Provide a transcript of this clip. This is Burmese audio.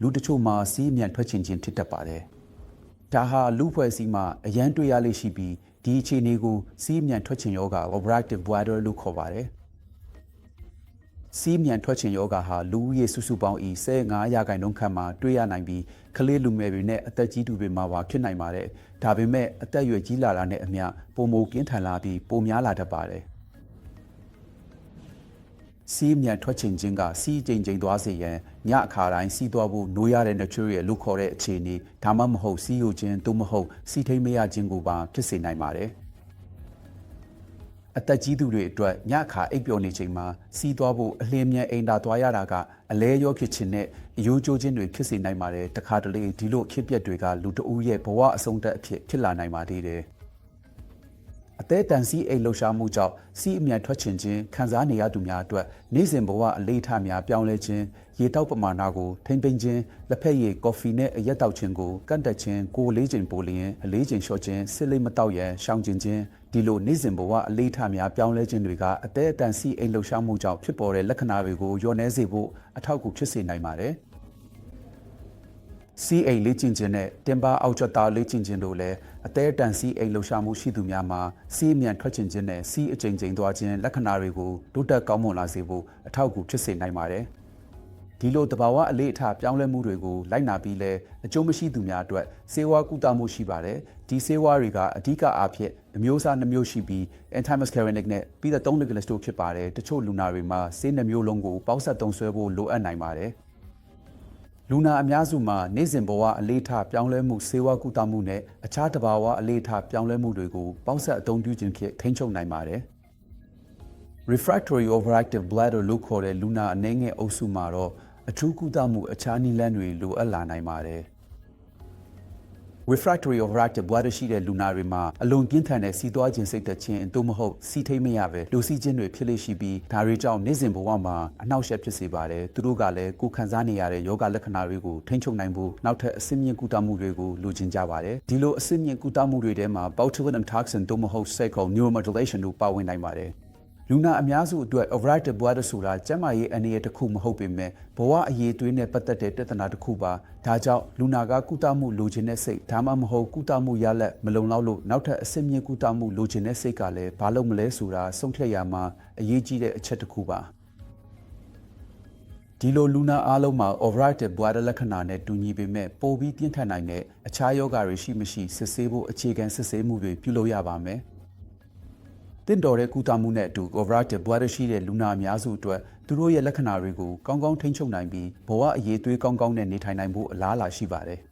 လူတချို့မှာစီးအမြန်ထွက်ချင်ခြင်းဖြစ်တတ်ပါတယ်။ဒါဟာလူဖွဲ့စည်းမှာအရန်တွေ့ရလေရှိပြီးဒီအခြေအနေကိုစီးအမြန်ထွက်ချင်ယောဂ overactive bladder လို့ခေါ်ပါတယ်။စီးအမြန်ထွက်ချင်ယောဂဟာလူဦးရေစုစုပေါင်းဤ15ရာခိုင်နှုန်းခန့်မှာတွေ့ရနိုင်ပြီးကလေးလူငယ်တွေနဲ့အသက်ကြီးသူတွေမှာပါဖြစ်နိုင်ပါတယ်။ဒါပေမဲ့အသက်အရွယ်ကြီးလာတာနဲ့အမျှပုံမိုကင်းထန်လာပြီးပိုများလာတတ်ပါတယ်။ စီးမြန်ထွက်ချင်ခြင်းကစီးကြိမ်ကြိမ်သွားစေရန်ညအခါတိုင်းစီးသွားဖို့နိုးရတဲ့ nature ရဲ့လို့ခေါ်တဲ့အခြေအနေဒါမှမဟုတ်စီးယူခြင်းသို့မဟုတ်စီးထိန်မရခြင်းကိုပါဖြစ်စေနိုင်ပါတယ်အသက်ကြီးသူတွေအတွက်ညအခါအိပ်ပျော်နေချိန်မှာစီးသွားဖို့အလင်းမြန်အိမ်သာသွားရတာကအလဲရောဖြစ်ခြင်းနဲ့အယိုးကျိုးခြင်းတွေဖြစ်စေနိုင်ပါတယ်တခါတလေဒီလိုခစ်ပြက်တွေကလူတဦးရဲ့ဘဝအဆုံးသတ်အဖြစ်ဖြစ်လာနိုင်ပါသေးတယ် အသေးတန်စီအိတ်လှူရှားမှုကြောင့်စီးအမြန်ထွက်ချင်ခြင်းခံစားနေရသူများအတွက်နေ့စဉ်ဘဝအလေးထားများပြောင်းလဲခြင်းရေတောက်ပမာဏကိုထိမ့်သိမ်းခြင်းလက်ဖက်ရည်ကော်ဖီနဲ့အရက်တောက်ခြင်းကိုကန့်တက်ခြင်းကိုယ်လေးချိန်ပိုလျင်အလေးချိန်လျှော့ခြင်းစစ်လိမ့်မတောက်ရန်ရှောင်ကျဉ်ခြင်းဒီလိုနေ့စဉ်ဘဝအလေးထားများပြောင်းလဲခြင်းတွေကအသေးအတန်စီအိတ်လှူရှားမှုကြောင့်ဖြစ်ပေါ်တဲ့လက္ခဏာတွေကိုညှော်နှဲစေဖို့အထောက်အကူဖြစ်စေနိုင်ပါတယ်။ CA လေ့ကျင့်ခြင်းနဲ့တင်ပါအောက်ချက်သားလေ့ကျင့်ခြင်းတို့လည်းအသေးအတန် CA လှူရှာမှုရှိသူများမှာ C အမြန်ထွက်ချင်ခြင်းနဲ့ C အကြိမ်ကြိမ်သွားခြင်းလက္ခဏာတွေကိုတိုးတက်ကောင်းမွန်လာစေဖို့အထောက်အကူဖြစ်စေနိုင်ပါတယ်။ဒီလိုတဘာဝအလေးအထားပြောင်းလဲမှုတွေကိုလိုက်နာပြီးလဲအကျိုးမရှိသူများအတွက်စေဝါကုသမှုရှိပါတယ်။ဒီစေဝါတွေကအဓိကအားဖြင့်အမျိုးအစားနှမျိုးရှိပြီး antimuscarinic နဲ့ပြီးတော့3 legalis တို့ဖြစ်ပါတယ်။တချို့လူနာတွေမှာဆေးနှမျိုးလုံးကိုပေါက်ဆက်သုံးဆွဲဖို့လိုအပ်နိုင်ပါတယ်။ လူနာအများစုမှာနေ့စဉ်ဘဝအလေးထားပြောင်းလဲမှုဆေးဝါးကုသမှုနဲ့အခြားတဘာဝအလေးထားပြောင်းလဲမှုတွေကိုပေါင်းစပ်အသုံးပြုခြင်းဖြင့်ထိန်းချုပ်နိုင်ပါတယ်။ refractory overactive bladder လို့ခေါ်တဲ့လူနာအနေငယ်အုပ်စုမှာတော့အထူးကုသမှုအခြားနည်းလမ်းတွေလိုအပ်လာနိုင်ပါတယ်။ refractory overactive bladder ရှိတဲ့လူနာတွေမှာအလွန်ပြင်းထန်တဲ့စီးသွားခြင်းစိတ်သက်ခြင်းသို့မဟုတ်စီးထိတ်မရပဲလူစီးခြင်းတွေဖြစ်လေရှိပြီးဒါတွေကြောင့်နေ့စဉ်ဘဝမှာအနှောက်အယှက်ဖြစ်စေပါတယ်သူတို့ကလည်းကိုယ်ခံစားနေရတဲ့ယောဂလက္ခဏာတွေကိုထိန်းချုပ်နိုင်ဖို့နောက်ထပ်အဆင့်မြင့်ကုသမှုတွေကိုလိုချင်ကြပါတယ်ဒီလိုအဆင့်မြင့်ကုသမှုတွေထဲမှာ botulinum toxin သို့မဟုတ် cycle neuromodulation တို့ပါဝင်နိုင်ပါတယ် လူနာအများစုအတွက် overactive bladder ဆိုတာကျန်းမာရေးအနေနဲ့တစ်ခုမဟုတ်ပေမဲ့ဘဝအရေးသွေးနဲ့ပတ်သက်တဲ့ပြဿနာတစ်ခုပါဒါကြောင့်လူနာကကုသမှုလိုချင်တဲ့စိတ်ဒါမှမဟုတ်ကုသမှုရလက်မလုံလောက်လို့နောက်ထပ်အဆင့်မြင့်ကုသမှုလိုချင်တဲ့စိတ်ကလည်းဘာလို့မလဲဆိုတာဆုံးဖြတ်ရမှာအရေးကြီးတဲ့အချက်တစ်ခုပါဒီလိုလူနာအားလုံးမှာ overactive bladder လက္ခဏာနဲ့တူညီပေမဲ့ပိုပြီးပြင်းထန်နိုင်တဲ့အခြားယောဂတွေရှိမရှိစစ်ဆေးဖို့အခြေခံစစ်ဆေးမှုတွေပြုလုပ်ရပါမယ်။ တင့်တော်တဲ့ကုသမှုနဲ့အတူ overactive bladder ရှိတဲ့လူနာအများစုအတွက်သူတို့ရဲ့လက္ခဏာတွေကိုကောင်းကောင်းထိန်းချုပ်နိုင်ပြီးဘဝအရေးသွေးကောင်းကောင်းနဲ့နေထိုင်နိုင်ဖို့အလားအလာရှိပါတယ်။